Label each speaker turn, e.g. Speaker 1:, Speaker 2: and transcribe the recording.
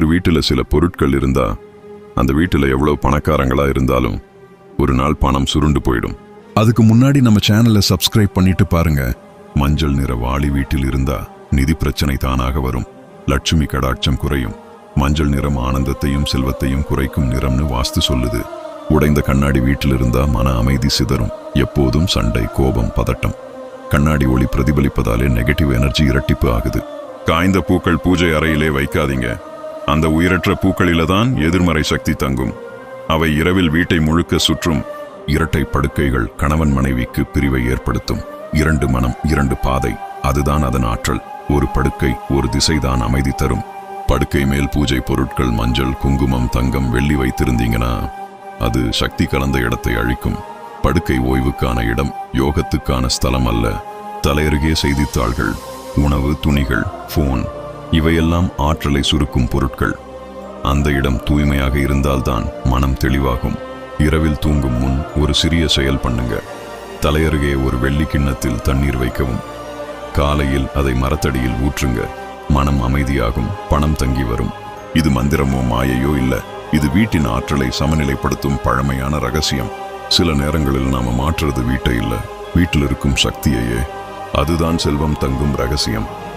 Speaker 1: ஒரு வீட்டில் சில பொருட்கள் இருந்தா அந்த வீட்டில் எவ்வளவு பணக்காரங்களா இருந்தாலும் ஒரு நாள் பணம் சுருண்டு போயிடும். அதுக்கு முன்னாடி நம்ம சேனலை சப்ஸ்கிரைப் பண்ணிட்டு பாருங்க. மஞ்சள் நிற வாளி வீட்டில் இருந்தா நிதி பிரச்சனை தானாக வரும். லட்சுமி கடாட்சம் குறையும். மஞ்சள் நிறம் ஆனந்தத்தையும் செல்வத்தையும் குறைக்கும் நிறம்னு வாஸ்து சொல்லுது. உடைந்த கண்ணாடி வீட்டில் இருந்தா மன அமைதி சிதறும். எப்போதும் சண்டை கோபம் பதட்டம். கண்ணாடி ஒளி பிரதிபலிப்பதாலே நெகட்டிவ் எனர்ஜி இரட்டிப்பு ஆகுது. காய்ந்த பூக்கள் பூஜை அறையிலே வைக்காதீங்க. அந்த உயிரற்ற பூக்களில்தான் எதிர்மறை சக்தி தங்கும். அவை இரவில் வீட்டை முழுக்க சுற்றும் இரட்டை படுக்கைகள் கணவன் மனைவிக்கு பிரிவை ஏற்படுத்தும். இரண்டு மனம் இரண்டு பாதை அதுதான் அதன் ஆற்றல். ஒரு படுக்கை ஒரு திசைதான் அமைதி தரும். படுக்கை மேல் பூஜை பொருட்கள் மஞ்சள் குங்குமம் தங்கம் வெள்ளி வைத்திருந்தீங்கன்னா அது சக்தி கலந்த இடத்தை அழிக்கும். படுக்கை ஓய்வுக்கான இடம் யோகத்துக்கான ஸ்தலம் அல்ல. தலையருகே செய்தித்தாள்கள் உணவு துணிகள் போன் இவையெல்லாம் ஆற்றலை சுருக்கும் பொருட்கள். அந்த இடம் தூய்மையாக இருந்தால்தான் மனம் தெளிவாகும். இரவில் தூங்கும் முன் ஒரு சிறிய செயல் பண்ணுங்க. தலையருகே ஒரு வெள்ளி கிண்ணத்தில் தண்ணீர் வைக்கவும். காலையில் அதை மரத்தடியில் ஊற்றுங்க. மனம் அமைதியாகும் பணம் தங்கி வரும். இது மந்திரமோ மாயையோ இல்லை. இது வீட்டின் ஆற்றலை சமநிலைப்படுத்தும் பழமையான ரகசியம். சில நேரங்களில் நாம் மாற்றுறது வீட்டை இல்லை. வீட்டில் இருக்கும் சக்தியையே. அதுதான் செல்வம் தங்கும் ரகசியம்.